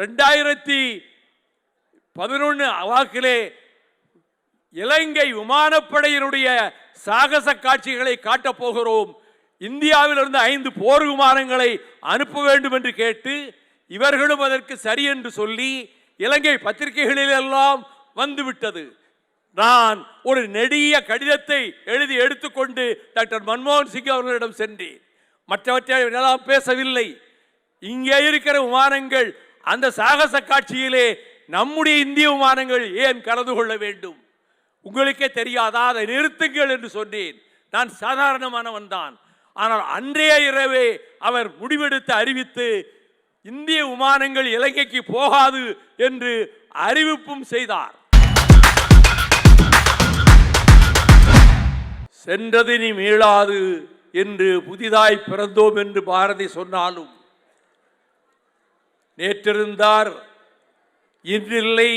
ரெண்டாயிரத்தி பதினொன்று வாக்கிலே இலங்கை விமானப்படையினுடைய சாகச காட்சிகளை காட்டப் போகிறோம். இந்தியாவிலிருந்து ஐந்து போர் விமானங்களை அனுப்ப வேண்டும் என்று கேட்டு இவர்களும் அதற்கு சரி என்று சொல்லி இலங்கை பத்திரிகைகளிலெல்லாம் வந்துவிட்டது. நான் ஒரு நெடிய கடிதத்தை எழுதி எடுத்துக்கொண்டு டாக்டர் மன்மோகன் சிங் அவர்களிடம் சென்றேன். மற்றவற்றை எல்லாம் பேசவில்லை. இங்கே இருக்கிற விமானங்கள் அந்த சாகச காட்சியிலே நம்முடைய இந்திய விமானங்கள் ஏன் கலந்து கொள்ள வேண்டும்? உங்களுக்கே தெரியாதா? அதை நிறுத்துங்கள் என்று சொன்னேன். நான் சாதாரணமானவன் தான். ஆனால் அன்றைய இரவே அவர் முடிவெடுத்து அறிவித்து இந்திய விமானங்கள் இலங்கைக்கு போகாது என்று அறிவிப்பும் செய்தார். சென்றது நீ மீளாது என்று புதிதாய் பிறந்தோம் என்று பாரதி சொன்னாலும் நேற்றிருந்தார். இன்றில்லை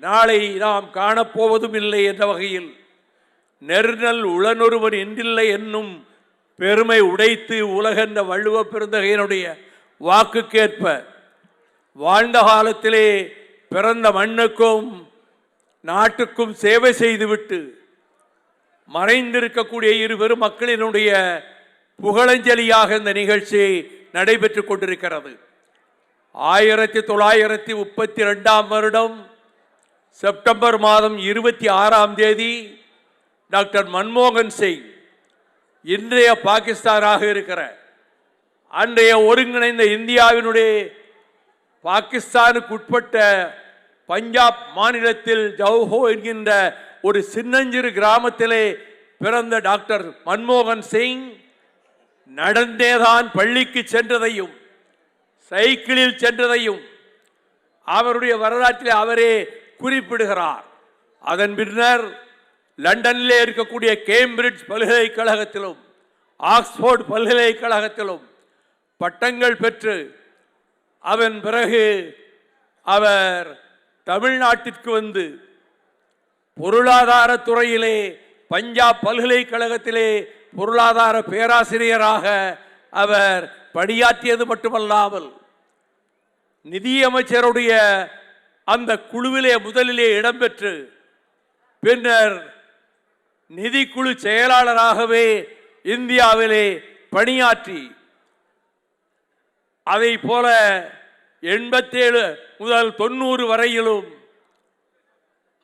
நாளை நாம் காணப்போவதும் இல்லை என்ற வகையில் நெருநல் உளனொருவன் இன்றில்லை என்னும் பெருமை உடைத்து உலகென்ற வள்ளுவ பெருந்தகையினுடைய வாக்குக்கேற்ப வாழ்ந்த காலத்திலே பிறந்த மண்ணுக்கும் நாட்டுக்கும் சேவை செய்துவிட்டு மறைந்திருக்கக்கூடிய இருவரும் மக்களினுடைய புகழஞ்சலியாக இந்த நிகழ்ச்சி நடைபெற்றுக் கொண்டிருக்கிறது. ஆயிரத்தி தொள்ளாயிரத்தி முப்பத்தி ரெண்டாம் வருடம் செப்டம்பர் மாதம் இருபத்தி ஆறாம் தேதி டாக்டர் மன்மோகன் சிங் இன்றைய பாகிஸ்தானாக இருக்கிற அன்றைய ஒருங்கிணைந்த இந்தியாவினுடைய பாகிஸ்தானுக்கு உட்பட்ட பஞ்சாப் மாநிலத்தில் ஜவுஹோ என்கின்ற ஒரு சின்னஞ்சிறு கிராமத்திலே பிறந்த டாக்டர் மன்மோகன் சிங் நடந்தேதான் பள்ளிக்கு சென்றதையும் சைக்கிளில் சென்றதையும் அவருடைய வரலாற்றில் அவரே குறிப்பிடுகிறார். அதன் பின்னர் லண்டனிலே இருக்கக்கூடிய கேம்பிரிட்ஜ் பல்கலைக்கழகத்திலும் ஆக்ஸ்போர்ட் பல்கலைக்கழகத்திலும் பட்டங்கள் பெற்று அதன் பிறகு அவர் தமிழ்நாட்டிற்கு வந்து பொருளாதார துறையிலே பஞ்சாப் பல்கலைக்கழகத்திலே பொருளாதார பேராசிரியராக அவர் பணியாற்றியது மட்டுமல்லாமல் நிதியமைச்சருடைய அந்த குழுவிலே முதலிலே இடம்பெற்று பின்னர் நிதிக்குழு செயலாளராகவே இந்தியாவிலே பணியாற்றி அதை போல எண்பத்தேழு முதல் தொண்ணூறு வரையிலும்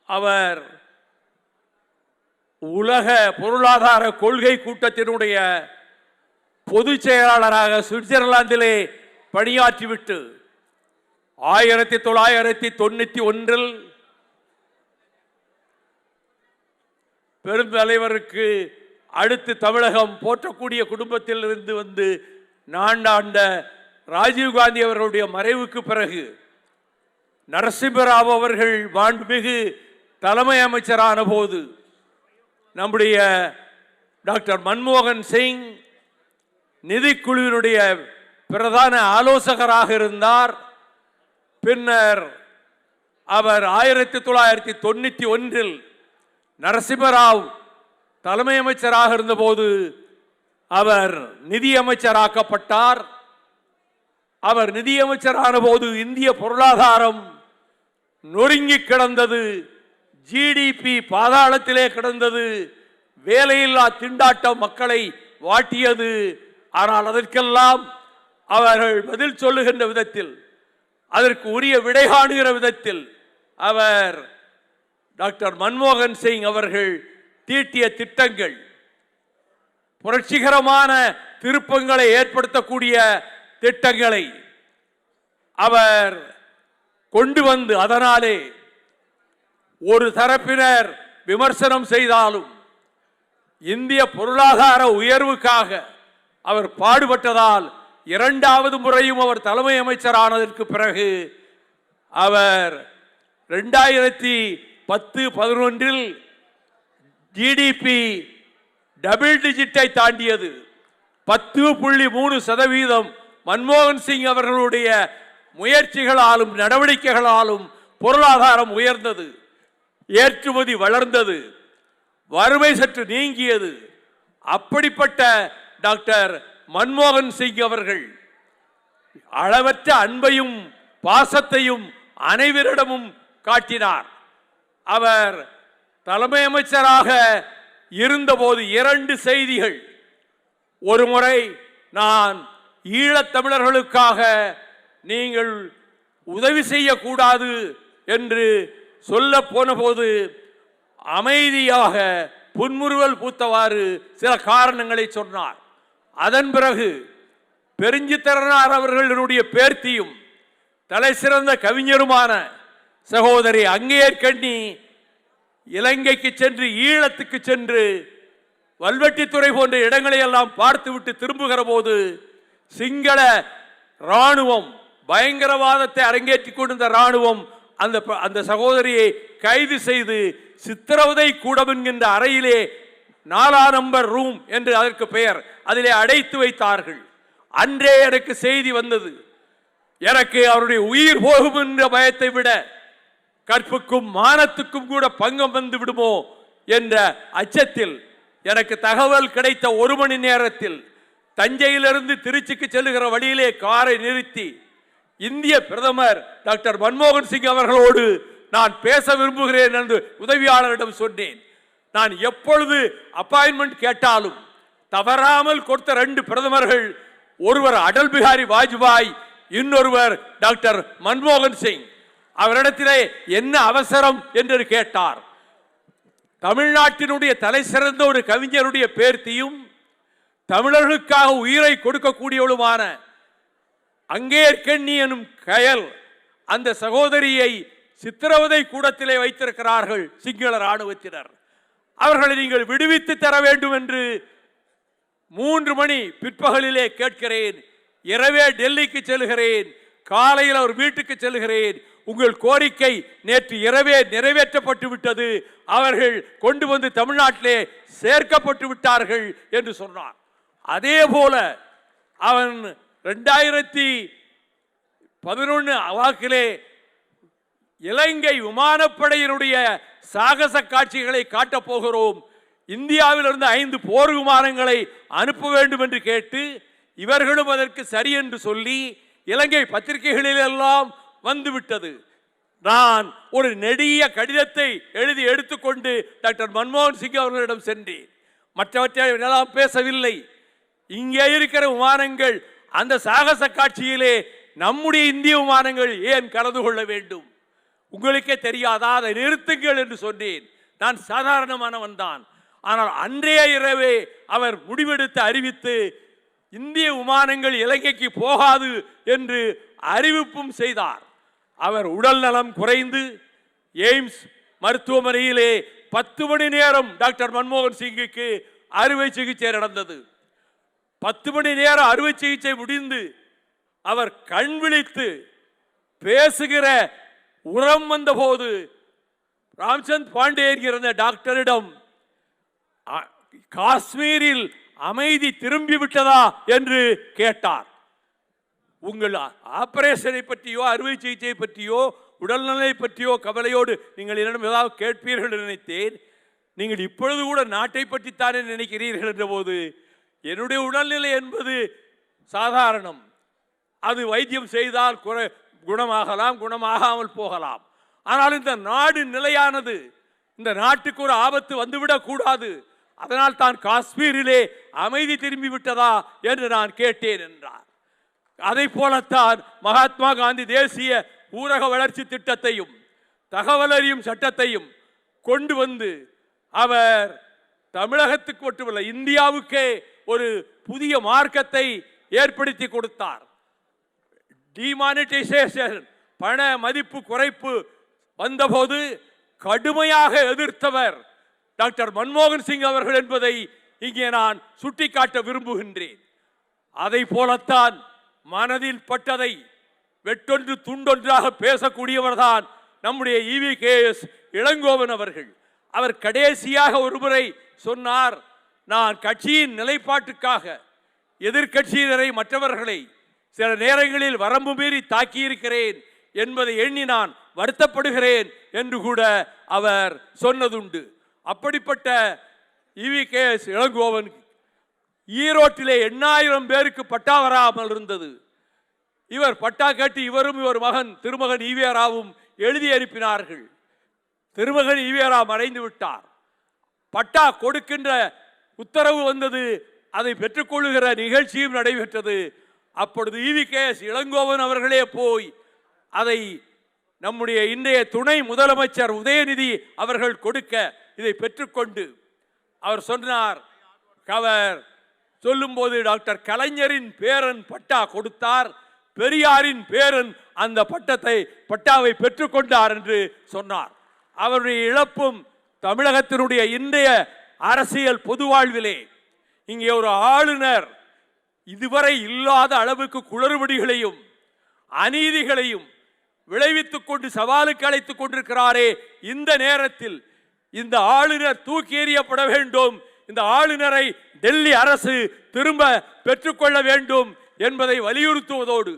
அவர் உலக பொருளாதார கொள்கை கூட்டத்தினுடைய பொதுச் செயலாளராக சுவிட்சர்லாந்திலே பணியாற்றிவிட்டு ஆயிரத்தி தொள்ளாயிரத்தி தொண்ணூத்தி ஒன்றில் பெருந்தலைவருக்கு அடுத்து தமிழகம் போற்றக்கூடிய குடும்பத்தில் இருந்து வந்து நாண்டாண்ட ராஜீவ்காந்தி அவர்களுடைய மறைவுக்கு பிறகு நரசிம்மராவ் அவர்கள் மாண்புமிகு தலைமை அமைச்சரான போது நம்முடைய டாக்டர் மன்மோகன் சிங் நிதிக்குழுவினுடைய பிரதான ஆலோசகராக இருந்தார். பின்னர் அவர் ஆயிரத்தி தொள்ளாயிரத்தி தொண்ணூற்றி ஒன்றில் நரசிம்மராவ் தலைமை அமைச்சராக இருந்தபோது அவர் நிதியமைச்சராக்கப்பட்டார் அவர் நிதியமைச்சரான போது இந்திய பொருளாதாரம் நொறுங்கி கிடந்தது. ஜிடிபி பாதாளத்திலே கிடந்தது. வேலையில்லா திண்டாட்டம் மக்களை வாட்டியது. ஆனால் அதற்கெல்லாம் அவர்கள் பதில் சொல்லுகின்ற விதத்தில் அதற்கு உரிய விடை காணுகிற விதத்தில் அவர் டாக்டர் மன்மோகன் சிங் அவர்கள் தீட்டிய திட்டங்கள் புரட்சிகரமான திருப்பங்களை ஏற்படுத்தக்கூடிய திட்டங்களை அவர் கொண்டு வந்து அதனாலே ஒரு தரப்பினர் விமர்சனம் செய்தாலும் இந்திய பொருளாதார உயர்வுக்காக அவர் பாடுபட்டதால் இரண்டாவது முறையும் அவர் தலைமை அமைச்சரானதற்கு பிறகு அவர் ரெண்டாயிரத்தி பத்து பதினொன்றில் ஜிடிபி டபுள் டிஜிட்டை தாண்டியது. பத்து புள்ளி மூணு சதவீதம் மன்மோகன் சிங் அவர்களுடைய முயற்சிகளாலும் நடவடிக்கைகளாலும் பொருளாதாரம் உயர்ந்தது ஏற்றுமதி வளர்ந்தது வறுமை சற்று நீங்கியது. அப்படிப்பட்ட டாக்டர் மன்மோகன் சிங் அவர்கள் அளவற்ற அன்பையும் பாசத்தையும் அனைவரிடமும் காட்டினார். அவர் தலைமை அமைச்சராக இருந்தபோது இரண்டு செய்திகள். ஒரு முறை நான் ஈழத்தமிழர்களுக்காக நீங்கள் உதவி செய்யக்கூடாது என்று சொல்ல போனபோது அமைதியாக புன்முறுவல் பூத்தவாறு சில காரணங்களை சொன்னார். அதன் பிறகு பெருஞ்சித்திரனார் அவர்களுடைய பேர்த்தியும் தலை சிறந்த கவிஞருமான சகோதரி அங்கேற்கண்ணி இலங்கைக்கு சென்று ஈழத்துக்கு சென்று வல்வெட்டித்துறை போன்ற இடங்களை எல்லாம் பார்த்துவிட்டு திரும்புகிற போது சிங்கள ராணுவம் பயங்கரவாதத்தை அரங்கேற்றிக் கொண்டிருந்த ராணுவம் அந்த ப- அந்த சகோதரியை கைது செய்து சித்திரவதை கூடம் என்கின்ற அறையிலே நாலா நம்பர் ரூம் என்று அதற்கு பெயர். அதிலே அடைத்து வைத்தார்கள். அன்றே எனக்கு செய்தி வந்தது. எனக்கு அவருடைய உயிர் போகும் என்ற பயத்தை விட கற்புக்கும் மானத்துக்கும் கூட பங்கம் வந்து விடுமோ என்ற அச்சத்தில் எனக்கு தகவல் கிடைத்த ஒரு மணி நேரத்தில் தஞ்சையிலிருந்து திருச்சிக்கு செல்லுகிற வழியிலே காரை நிறுத்தி இந்திய பிரதமர் டாக்டர் மன்மோகன் சிங் அவர்களோடு நான் பேச விரும்புகிறேன் என்று உதவியாளரிடம் சொன்னேன். நான் எப்பொழுது அப்பாயின்மெண்ட் கேட்டாலும் தவறாமல் கொடுத்த ரெண்டு பிரதமர்கள் ஒருவர் அடல் பிகாரி வாஜ்பாய் இன்னொருவர் டாக்டர் மன்மோகன் சிங். அவரிடத்திலே என்ன அவசரம் என்று கேட்டார். தமிழ்நாட்டினுடைய தலை சிறந்த ஒரு கவிஞருடைய பேர்த்தியும் தமிழர்களுக்காக உயிரை கொடுக்கக்கூடியவளுமான அங்கேற்கண்ணி எனும் கயல் அந்த சகோதரியை சித்திரவதை கூடத்திலே வைத்திருக்கிறார்கள் சிங்கள ராணுவத்தினர் அவர்களை நீங்கள் விடுவித்து தர வேண்டும் என்று மூன்று மணி பிற்பகலிலே கேட்கிறேன். இரவே டெல்லிக்கு செல்கிறேன். காலையில் அவர் வீட்டுக்கு செல்கிறேன். உங்கள் கோரிக்கை நேற்று இரவே நிறைவேற்றப்பட்டு விட்டது. அவர்கள் கொண்டு வந்து தமிழ்நாட்டிலே சேர்க்கப்பட்டு விட்டார்கள் என்று சொன்னார். அதே போல அவன் ரெண்டாயிரத்தி பதினொன்று வாக்கிலே இலங்கை விமானப்படையினுடைய சாகச காட்சிகளை காட்டப் போகிறோம். இந்தியாவிலிருந்து ஐந்து போர் விமானங்களை அனுப்ப வேண்டும் என்று கேட்டு இவர்களும் அதற்கு சரி என்று சொல்லி இலங்கை பத்திரிகைகளிலெல்லாம் வந்துவிட்டது. நான் ஒரு நெடிய கடிதத்தை எழுதி எடுத்துக்கொண்டு டாக்டர் மன்மோகன் சிங் அவர்களிடம் சென்றேன். மற்றவற்றை எல்லாம் பேசவில்லை. இங்கே இருக்கிற விமானங்கள் அந்த சாகச காட்சியிலே நம்முடைய இந்திய விமானங்கள் ஏன் கலந்து கொள்ள வேண்டும்? உங்களுக்கே தெரியாதா? அதை நிறுத்துங்கள் என்று சொன்னேன். நான் சாதாரணமானவன் தான். ஆனால் அன்றைய இரவே அவர் முடிவெடுத்து அறிவித்து இந்திய விமானங்கள் இலங்கைக்கு போகாது என்று அறிவிப்பும் செய்தார். அவர் உடல் நலம் குறைந்து எய்ம்ஸ் மருத்துவமனையிலே பத்து மணி நேரம் டாக்டர் மன்மோகன் சிங்குக்கு அறுவை சிகிச்சை நடந்தது. பத்து மணி நேரம் அறுவை சிகிச்சை முடிந்து அவர் கண் விழித்து பேசுகிற உரம் வந்தபோது ராம்சந்த் பாண்டே என்கிற டாக்டரிடம் காஷ்மீரில் அமைதி திரும்பி விட்டதா என்று கேட்டார். உங்கள் ஆபரேஷனை பற்றியோ அறுவை சிகிச்சை பற்றியோ உடல்நிலை பற்றியோ கவலையோடு நீங்கள் என்னிடம் ஏதாவது கேட்பீர்கள் நினைத்தேன். நீங்கள் இப்பொழுது கூட நாட்டை பற்றித்தானே நினைக்கிறீர்கள்? என்ற போது என்னுடைய உடல்நிலை என்பது சாதாரணம். அது வைத்தியம் செய்தால் குறை குணமாகலாம் குணமாகாமல் போகலாம். ஆனால் இந்த நாடு நிலையானது இந்த நாட்டுக்கு ஒரு ஆபத்து வந்துவிடக்கூடாது. அதனால் தான் காஷ்மீரிலே அமைதி திரும்பி விட்டதா என்று நான் கேட்டேன் என்றார். அதை போலத்தான் மகாத்மா காந்தி தேசிய ஊரக வளர்ச்சி திட்டத்தையும் தகவல் அறியும் சட்டத்தையும் கொண்டு வந்து அவர் தமிழகத்துக்கு மட்டுமல்ல இந்தியாவுக்கே ஒரு புதிய மார்க்கத்தை ஏற்படுத்தி கொடுத்தார். டிமானிட்டைசேஷன் பண மதிப்பு குறைப்பு வந்தபோது கடுமையாக எதிர்த்தவர் டாக்டர் மன்மோகன் சிங் அவர்கள் என்பதை இங்கே நான் சுட்டிக்காட்ட விரும்புகின்றேன். அதை போலத்தான் மனதில் பட்டதை வெட்டொன்று துண்டொன்றாக பேசக்கூடியவர்தான் நம்முடைய இவி கே எஸ் இளங்கோவன் அவர்கள். அவர் கடைசியாக ஒருமுறை சொன்னார் நான் கட்சியின் நிலைப்பாட்டுக்காக எதிர்க்கட்சியினரை மற்றவர்களை சில நேரங்களில் வரம்பு மீறி தாக்கியிருக்கிறேன் என்பதை எண்ணி நான் வருத்தப்படுகிறேன் என்று கூட அவர் சொன்னதுண்டு. அப்படிப்பட்ட E V K S Elangovan ஈரோட்டிலே எண்ணாயிரம் பேருக்கு பட்டா வராமல் இருந்தது. இவர் பட்டா கேட்டு இவரும் இவர் மகன் திருமகன் ஈவேராவும் எழுதி அனுப்பினார்கள். திருமகன் ஈவியரா மறைந்து விட்டார். பட்டா கொடுக்கின்ற உத்தரவு வந்தது அதை பெற்றுக்கொள்ளுகிற நிகழ்ச்சியும் நடைபெற்றது. அப்பொழுது ஈவி இளங்கோவன் அவர்களே போய் அதை நம்முடைய இன்றைய துணை முதலமைச்சர் உதயநிதி அவர்கள் கொடுக்க இதை பெற்றுக்கொண்டு அவர் சொன்னார் அவர் சொல்லும்போது டாக்டர் கலைஞரின் பேரன் பட்டா கொடுத்தார் பெரியாரின் பேரன் அந்த பட்டத்தை பட்டாவை பெற்றுக்கொண்டார் என்று சொன்னார். அவருடைய இழப்பும் தமிழகத்தினுடைய இன்றைய அரசியல் பொது வாழ்விலே இங்கே ஒரு ஆளுநர் இதுவரை இல்லாத அளவுக்கு குளறுபடிகளையும் அநீதிகளையும் விளைவித்துக் கொண்டு சவாலுக்கு அழைத்துக் கொண்டிருக்கிறாரே இந்த நேரத்தில் இந்த ஆளுநர் தூக்கி எறியப்பட வேண்டும். இந்த ஆளுநரை டெல்லி அரசு திரும்ப பெற்றுக்கொள்ள வேண்டும் என்பதை வலியுறுத்துவதோடு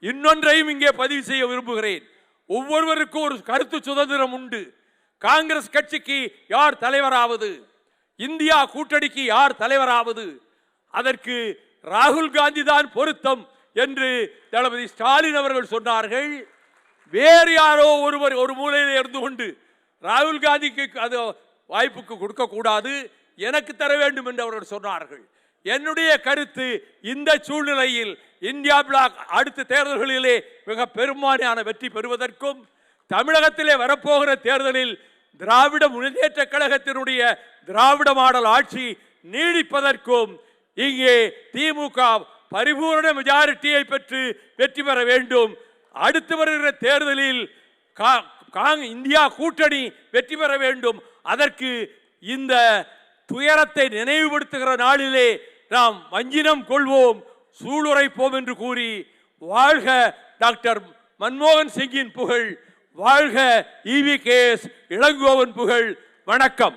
இன்னொன்றையும் இங்கே பதிவு செய்ய விரும்புகிறேன். ஒவ்வொருவருக்கும் ஒரு கருத்து சுதந்திரம் உண்டு. காங்கிரஸ் கட்சிக்கு யார் தலைவராவது? இந்தியா கூட்டணிக்கு யார் தலைவராவது? அதற்கு ராகுல் காந்தி தான் பொருத்தம் என்று தளபதி ஸ்டாலின் அவர்கள் சொன்னார்கள். வேறு யாரோ ஒருவர் ஒரு மூலையில் இருந்து கொண்டு ராகுல் காந்திக்கு அது வாய்ப்புக்கு கொடுக்கக்கூடாது எனக்கு தர வேண்டும் என்று அவர்கள் சொன்னார்கள். என்னுடைய கருத்து இந்த சூழ்நிலையில் இந்தியா பிளாக் அடுத்த தேர்தல்களிலே மிக பெரும்பாலான வெற்றி பெறுவதற்கும் தமிழகத்திலே வரப்போகிற தேர்தலில் திராவிட முன்னேற்ற கழகத்தினுடைய திராவிட மாடல் ஆட்சி நீடிப்பதற்கும் இங்கே திமுக பரிபூர்ண மெஜாரிட்டியை பெற்று வெற்றி பெற வேண்டும். அடுத்து வருகிற தேர்தலில் கா- இந்தியா கூட்டணி வெற்றி பெற வேண்டும். அதற்கு இந்த துயரத்தை நினைவுபடுத்துகிற நாளிலே நாம் வஞ்சினம் கொள்வோம் சூளுரைப்போம் என்று கூறி வாழ்க டாக்டர் மன்மோகன் சிங்கின் புகழ் வாழ்க இவி கேஎஸ் இளங்கோவன் புகழ். வணக்கம்.